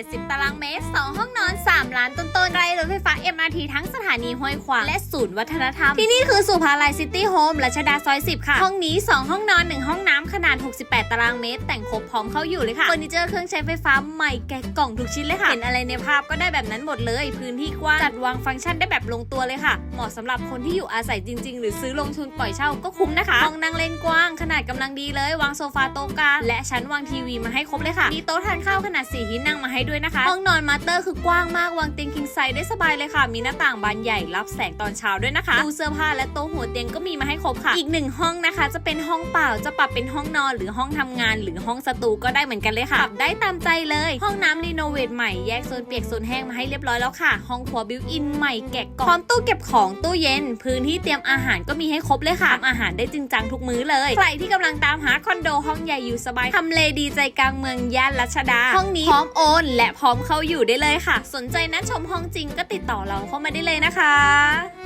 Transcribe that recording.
70 ตารางเมตร 2 ห้องนอน 3 ล้านต้นๆไรรถไฟฟ้า MRT ทั้งสถานีห้วยขวางและศูนย์วัฒนธรรม ที่นี่คือสุภาลัยซิตี้โฮมรัชดาซอย 10 ค่ะ ห้องนี้ 2 ห้องนอน 1 ห้องน้ำขนาด 68 ตารางเมตร แต่งครบพร้อมเข้าอยู่เลยค่ะเฟอร์นิเจอร์เครื่องใช้ไฟฟ้าใหม่แกะกล่องทุกชิ้นเลยค่ะ เห็นอะไรในภาพก็ได้แบบนั้นหมดเลย พื้นที่กว้างจัดวางฟังก์ชันได้แบบลงตัวเลยค่ะ เหมาะสำหรับคนที่อยู่อาศัยจริง ๆ หรือซื้อลงทุนปล่อยเช่าก็คุ้มนะคะห้องนั่งเล่นกว้าง ขนาดกำลังดีเลย วางโซฟาโต๊ะกลางและชั้นวางทีวีมาให้ครบเลยค่ะมีโต๊ะทานข้าวขนาด4ที่นั่งมาให้ด้วยนะคะห้องนอนมาสเตอร์คือกว้างมากวางเตียงคิงไซส์ได้สบายเลยค่ะมีหน้าต่างบานใหญ่รับแสงตอนเช้าด้วยนะคะตู้เสื้อผ้าและโต๊ะหัวเตียงก็มีมาให้ครบค่ะ อีกหนึ่งห้องนะคะ จะเป็นห้องเปล่าจะปรับเป็นห้องนอนหรือห้องทำงาน หรือห้องสตูก็ได้เหมือนกันเลยค่ะปรับได้ตามใจเลย ห้องน้ำรีโนเวทใหม่แยกโซนเปียกโซนแห้งมาให้เรียบร้อยแล้วค่ะ ห้องครัวบิวอินใหม่แกะกล่องพร้อมตู้เก็บของตู้เย็น พื้นที่เตรียมอาหารก็มีให้ครบเลยค่ะทำอาหารได้จริงจังทุกมื้อเลยใครที่กำลังตามหาคอนโดห้องใหญ่อยู่สบายทำเลดีใจกลางเมืองย่านรัชดา ห้องนี้พร้อมโอน และพร้อมเข้าอยู่ได้เลยค่ะ สนใจนัดชมห้องจริงก็ติดต่อเราเข้ามาได้เลยนะคะ